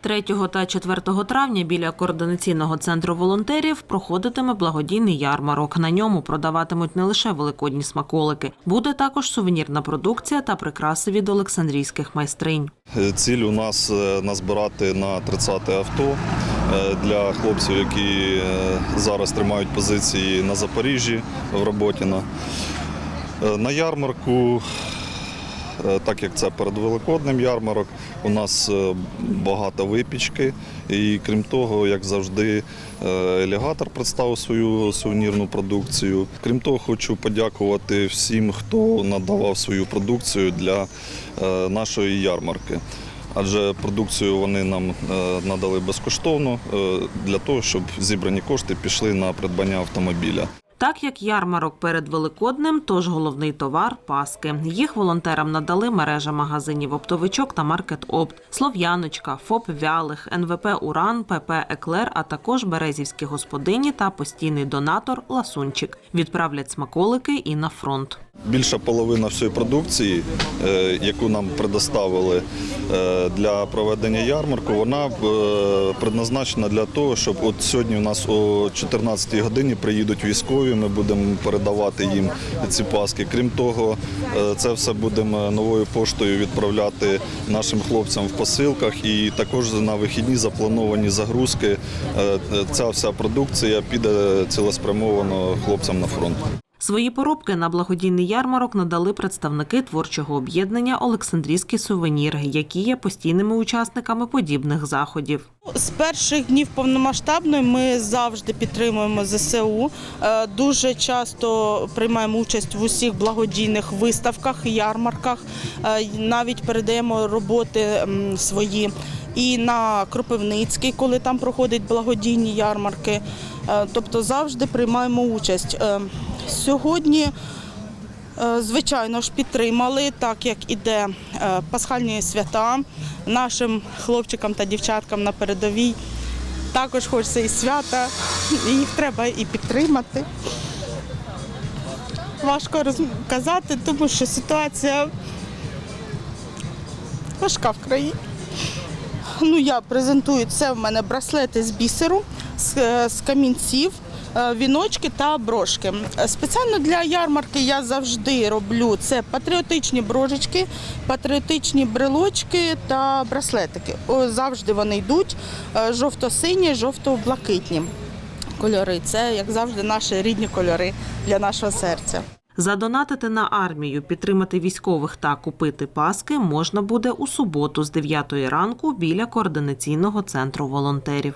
3 та 4 травня біля координаційного центру волонтерів проходитиме благодійний ярмарок. На ньому продаватимуть не лише великодні смаколики, буде також сувенірна продукція та прикраси від олександрійських майстринь. Ціль у нас е, назбирати на 30 авто е, для хлопців, які е, зараз тримають позиції на Запоріжжі в Роботіно. Е, На ярмарку, так як це передвеликодним ярмарок, у нас е, багато випічки. І крім того, як завжди, е, елігатор представив свою сувенірну продукцію. Крім того, хочу подякувати всім, хто надавав свою продукцію для е, нашої ярмарки. Адже продукцію вони нам надали безкоштовно для того, щоб зібрані кошти пішли на придбання автомобіля. Так як ярмарок перед Великоднем, тож головний товар паски. Їх волонтерам надали мережа магазинів оптовичок та маркет Опт, Слов'яночка, ФОП Вялих, НВП Уран, ПП Еклер, а також березівські господині та постійний донатор Ласунчик. Відправлять смаколики і на фронт. Більша половина всієї продукції, е, яку нам предоставили е, для проведення ярмарку, вона е, предназначена для того, щоб от сьогодні у нас о 14-й годині приїдуть військові. Ми будемо передавати їм ці паски. Крім того, це все будемо новою поштою відправляти нашим хлопцям в посилках. І також на вихідні заплановані загрузки. Ця вся продукція піде цілеспрямовано хлопцям на фронт. Свої поробки на благодійний ярмарок надали представники творчого об'єднання Олександрійський сувенір, які є постійними учасниками подібних заходів. З перших днів повномасштабної ми завжди підтримуємо ЗСУ. Е, Дуже часто приймаємо участь в усіх благодійних виставках, ярмарках. Е, Навіть передаємо роботи свої і на Кропивницький, коли там проходять благодійні ярмарки. Е, Тобто завжди приймаємо участь. Сьогодні Е, Звичайно ж, підтримали, так як іде е, пасхальні свята нашим хлопчикам та дівчаткам на передовій. Також хочеться і свята, і їх треба і підтримати. Важко розказати, тому що ситуація важка в країні. Ну, я презентую це в мене браслети з бісеру, з, е, з камінців, віночки та брошки. Е, Спеціально для ярмарки я завжди роблю це патріотичні брошечки, патріотичні брелочки та браслетики. Завжди вони йдуть е, жовто-сині, жовто-блакитні кольори. Це, як завжди, наші рідні кольори для нашого серця. Задонатити на армію, підтримати військових та купити паски можна буде у суботу з 9 ранку біля координаційного центру волонтерів.